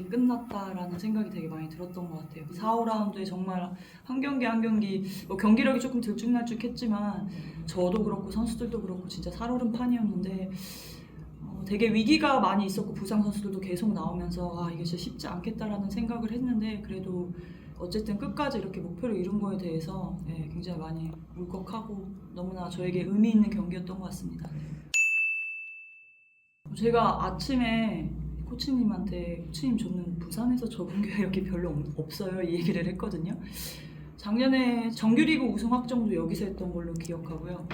남았다라는 생각이 되게 많이 들었던 것 같아요. 4, 5라운드에 정말 한 경기 한 경기 뭐 경기력이 조금 들쭉날쭉했지만 저도 그렇고 선수들도 그렇고 진짜 살오른 판이었는데 어, 되게 위기가 많이 있었고 부상 선수들도 계속 나오면서 아 이게 진짜 쉽지 않겠다라는 생각을 했는데 그래도 어쨌든 끝까지 이렇게 목표를 이룬 거에 대해서 예, 굉장히 많이 울컥하고 너무나 저에게 의미 있는 경기였던 것 같습니다. 제가 아침에 코치님한테 코치님 저는 부산에서 적응 계획이 별로 없- 없어요 이 얘기를 했거든요. 작년에 정규리그 우승 확정도 여기서 했던 걸로 기억하고요.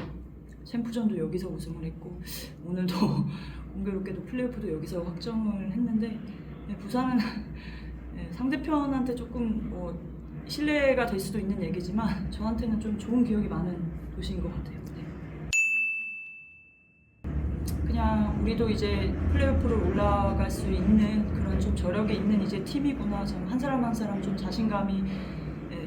챔프전도 여기서 우승을 했고 오늘도 공교롭게도 플레이오프도 여기서 확정을 했는데 네, 부산은 네, 상대편한테 조금 뭐 신뢰가 될 수도 있는 얘기지만 저한테는 좀 좋은 기억이 많은 도시인 것 같아요. 네. 그냥 우리도 이제 플레이오프로 올라갈 수 있는 그런 좀 저력이 있는 이제 팀이구나. 참한 사람 한 사람 좀 자신감이 네,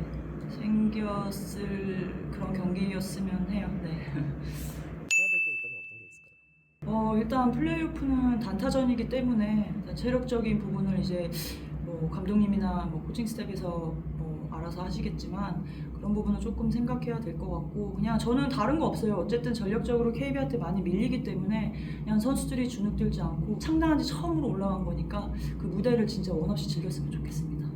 생겼을 그런 경기였으면 해요. 네. 어, 일단 플레이오프는 단타전이기 때문에 일단 체력적인 부분을 이제 뭐 감독님이나 뭐 코칭 스텝에서 뭐 알아서 하시겠지만 그런 부분은 조금 생각해야 될 것 같고 그냥 저는 다른 거 없어요. 어쨌든 전력적으로 KB한테 많이 밀리기 때문에 그냥 선수들이 주눅들지 않고 창단한 지 처음으로 올라간 거니까 그 무대를 진짜 원 없이 즐겼으면 좋겠습니다.